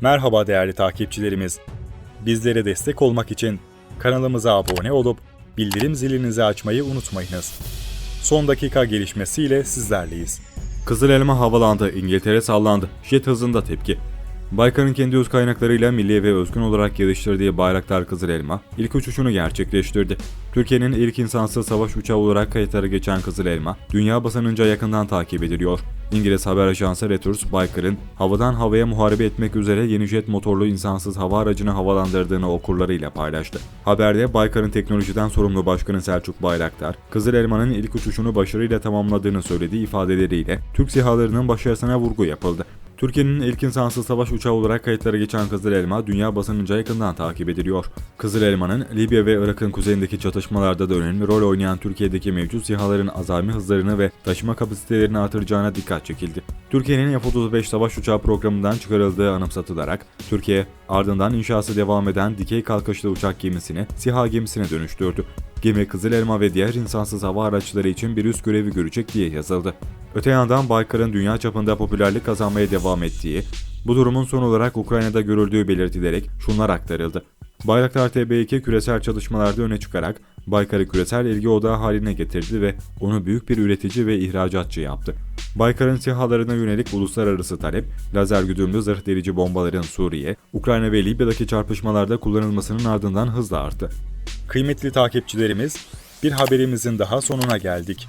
Merhaba değerli takipçilerimiz. Bizlere destek olmak için kanalımıza abone olup bildirim zilinizi açmayı unutmayınız. Son dakika gelişmesiyle sizlerleyiz. Kızıl elma havalandı, İngiltere sallandı. Jet hızında tepki. Baykar'ın kendi öz kaynaklarıyla milli ve özgün olarak geliştirdiği Bayraktar Kızıl Elma ilk uçuşunu gerçekleştirdi. Türkiye'nin ilk insansız savaş uçağı olarak kayıtlara geçen Kızıl Elma, dünya basınınca yakından takip ediliyor. İngiliz haber ajansı Reuters, Baykar'ın havadan havaya muharebe etmek üzere yeni jet motorlu insansız hava aracını havalandırdığını okurlarıyla paylaştı. Haberde Baykar'ın teknolojiden sorumlu başkanı Selçuk Bayraktar, Kızıl Elma'nın ilk uçuşunu başarıyla tamamladığını söylediği ifadeleriyle Türk SİHA'larının başarısına vurgu yapıldı. Türkiye'nin ilk insansız savaş uçağı olarak kayıtlara geçen Kızıl Elma dünya basınınca yakından takip ediliyor. Kızıl Elma'nın Libya ve Irak'ın kuzeyindeki çatışmalarda da önemli rol oynayan Türkiye'deki mevcut SİHA'ların azami hızlarını ve taşıma kapasitelerini artıracağına dikkat çekildi. Türkiye'nin F-35 savaş uçağı programından çıkarıldığı anımsatılarak Türkiye ardından inşası devam eden dikey kalkışlı uçak gemisini SİHA gemisine dönüştürdü. Gemi Kızıl Elma ve diğer insansız hava araçları için bir üst görevi görecek diye yazıldı. Öte yandan Baykar'ın dünya çapında popülerlik kazanmaya devam ettiği, bu durumun son olarak Ukrayna'da görüldüğü belirtilerek şunlar aktarıldı. Bayraktar TB2 küresel çalışmalarda öne çıkarak Baykar'ı küresel ilgi odağı haline getirdi ve onu büyük bir üretici ve ihracatçı yaptı. Baykar'ın SİHA'larına yönelik uluslararası talep, lazer güdümlü zırh delici bombaların Suriye, Ukrayna ve Libya'daki çarpışmalarda kullanılmasının ardından hızla arttı. Kıymetli takipçilerimiz, bir haberimizin daha sonuna geldik.